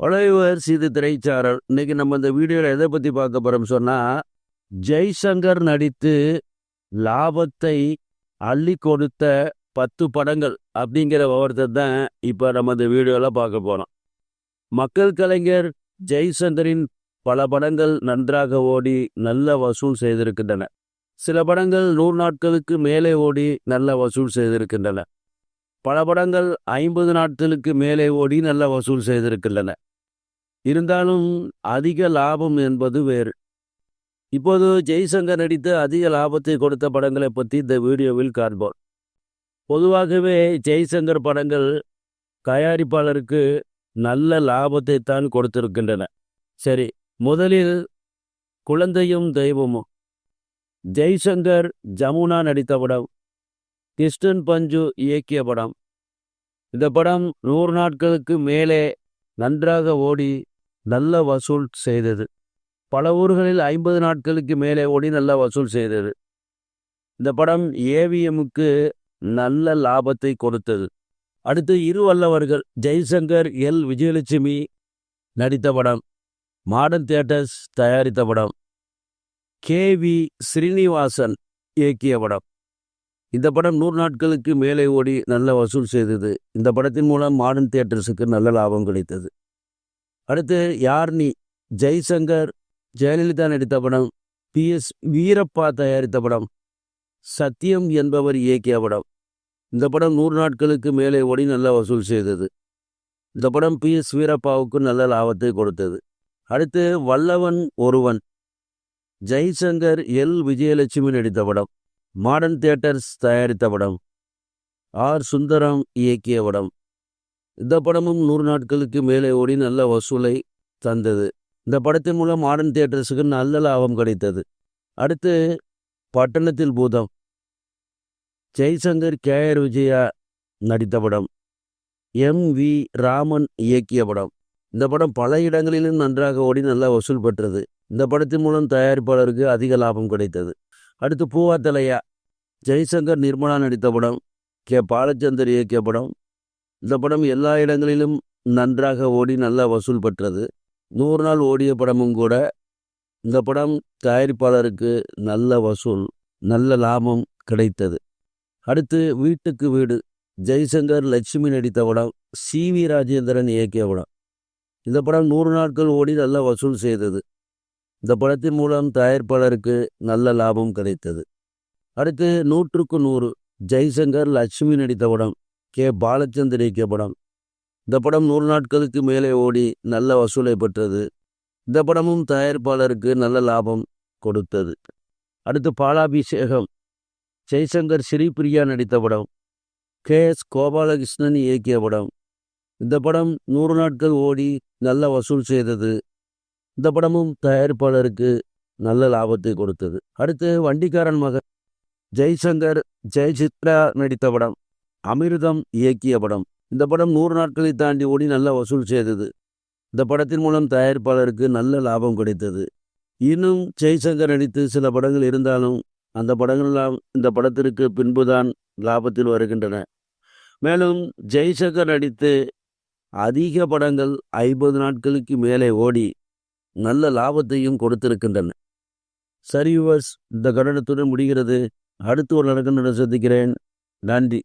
Viewers இது திரைச்சாரல். இன்னைக்கு நம்ம இந்த வீடியோவில் எதை பற்றி பார்க்க போகிறோம் சொன்னால் ஜெய்சங்கர் நடித்து லாபத்தை அள்ளி கொடுத்த பத்து படங்கள் அப்படிங்கிற விவரத்தை தான் இப்போ நம்ம இந்த வீடியோவில் பார்க்க போகிறோம் மக்கள் கலைஞர் ஜெய்சங்கரின் பல படங்கள் நன்றாக ஓடி நல்ல வசூல் செய்திருக்கின்றன. சில படங்கள் நூறு நாட்களுக்கு மேலே ஓடி நல்ல வசூல் செய்திருக்கின்றன. பல படங்கள் ஐம்பது நாட்களுக்கு மேலே ஓடி நல்ல வசூல் செய்திருக்கின்றன. இருந்தாலும் அதிக லாபம் என்பது வேறு. இப்போது ஜெய்சங்கர் நடித்த அதிக லாபத்தை கொடுத்த படங்களை பற்றி இந்த வீடியோவில் காண்போம். பொதுவாகவே ஜெய்சங்கர் படங்கள் தயாரிப்பாளருக்கு நல்ல லாபத்தை தான் கொடுத்திருக்கின்றன. சரி முதலில் குழந்தையும் தெய்வமும். ஜெய்சங்கர் ஜமுனா நடித்த படம் கிருஷ்ணன் பஞ்சு இயக்கிய படம். இந்த படம் நூறு நாட்களுக்கு மேலே நன்றாக ஓடி நல்ல வசூல் செய்தது. பல ஊர்களில் ஐம்பது நாட்களுக்கு மேலே ஓடி நல்ல வசூல் செய்தது. இந்த படம் ஏவிஎம்முக்கு நல்ல லாபத்தை கொடுத்தது. அடுத்து இரு வல்லவர்கள் ஜெய்சங்கர் எல். விஜயலட்சுமி நடித்த படம். மாடர்ன் தியேட்டர்ஸ் தயாரித்த படம். கே. வி. ஸ்ரீனிவாசன் இயக்கிய படம். இந்த படம் நூறு நாட்களுக்கு மேலே ஓடி நல்ல வசூல் செய்தது. இந்த படத்தின் மூலம் மாடர்ன் தியேட்டர்ஸுக்கு நல்ல லாபம் கிடைத்தது. அடுத்து யார்னி ஜெய்சங்கர் ஜெயலலிதா நடித்த படம். பி. எஸ். வீரப்பா தயாரித்த படம். சத்தியம் என்பவர் இயக்கிய படம். இந்த படம் நூறு நாட்களுக்கு மேலே ஓடி நல்ல வசூல் செய்தது. இந்த படம் பி. எஸ். வீரப்பாவுக்கு நல்ல லாபத்தை கொடுத்தது. அடுத்து வல்லவன் ஒருவன். ஜெய்சங்கர் எல். விஜயலட்சுமி நடித்த படம். மாடர்ன் தியேட்டர்ஸ் தயாரித்த படம். ஆர். சுந்தரம் இயக்கிய படம். இந்த படமும் நூறு நாட்களுக்கு மேலே ஓடி நல்ல வசூலை தந்தது. இந்த படத்தின் மூலம் மாடர்ன் தியேட்டர்ஸுக்கு நல்ல லாபம் கிடைத்தது. அடுத்து பட்டணத்தில் பூதம். ஜெய்சங்கர் கேஆர் விஜயா நடித்த படம். எம். வி. ராமன் இயக்கிய படம். இந்த படம் பல இடங்களிலும் நன்றாக ஓடி நல்ல வசூல் பெற்றது. இந்த படத்தின் மூலம் தயாரிப்பாளருக்கு அதிக லாபம் கிடைத்தது. அடுத்து பூவா தலையா ஜெய்சங்கர் நிர்மலா நடித்த படம். கே. பாலச்சந்தர் இயக்கிய படம். இந்த படம் எல்லா இடங்களிலும் நன்றாக ஓடி நல்லா வசூல் பெற்றது. நூறு நாள் ஓடிய படமும் கூட இந்த படம் தயாரிப்பாளருக்கு நல்ல வசூல் நல்ல லாபம் கிடைத்தது. அடுத்து வீட்டுக்கு வீடு. ஜெய்சங்கர் லட்சுமி நடித்த படம். சி வி ராஜேந்திரன் இயக்கிய படம். இந்த படம் நூறு நாட்கள் ஓடி நல்ல வசூல் செய்தது. இந்த படத்தின் மூலம் தயாரிப்பாளருக்கு நல்ல லாபம் கிடைத்தது. அடுத்து நூற்றுக்கு நூறு ஜெய்சங்கர் லட்சுமி நடித்த படம் கே. பாலச்சந்தர் இயக்கிய படம். இந்த படம் நூறு நாட்களுக்கு மேலே ஓடி நல்ல வசூலை பெற்றது. இந்த படமும் தயாரிப்பாளருக்கு நல்ல லாபம் கொடுத்தது. அடுத்து பாலாபிஷேகம். ஜெய்சங்கர் ஸ்ரீபிரியா நடித்த படம். கே. எஸ். கோபாலகிருஷ்ணன் இயக்கிய படம். இந்த படம் நூறு நாட்கள் ஓடி நல்ல வசூல் செய்தது. இந்த படமும் தயாரிப்பாளருக்கு நல்ல லாபத்தை கொடுத்தது. அடுத்து வண்டிக்காரன் மகன் ஜெய்சங்கர் ஜெயசித்ரா நடித்த படம் அமிர்தம் இயக்கிய படம். இந்த படம் நூறு நாட்களை தாண்டி ஓடி நல்ல வசூல் செய்தது. இந்த படத்தின் மூலம் தயாரிப்பாளருக்கு நல்ல லாபம் கிடைத்தது. இன்னும் ஜெய்சங்கர் நடித்து சில படங்கள் இருந்தாலும் அந்த படங்கள்லாம் இந்த படத்திற்கு பின்புதான் லாபத்தில் வருகின்றன. மேலும் ஜெய்சங்கர் நடித்து அதிக படங்கள் ஐம்பது நாட்களுக்கு மேலே ஓடி நல்ல லாபத்தையும் கொடுத்திருக்கின்றன. சரி யுவர்ஸ் இந்த கடனத்துடன் முடிகிறது. அடுத்து ஒரு நடக்கணும் சந்திக்கிறேன். நன்றி.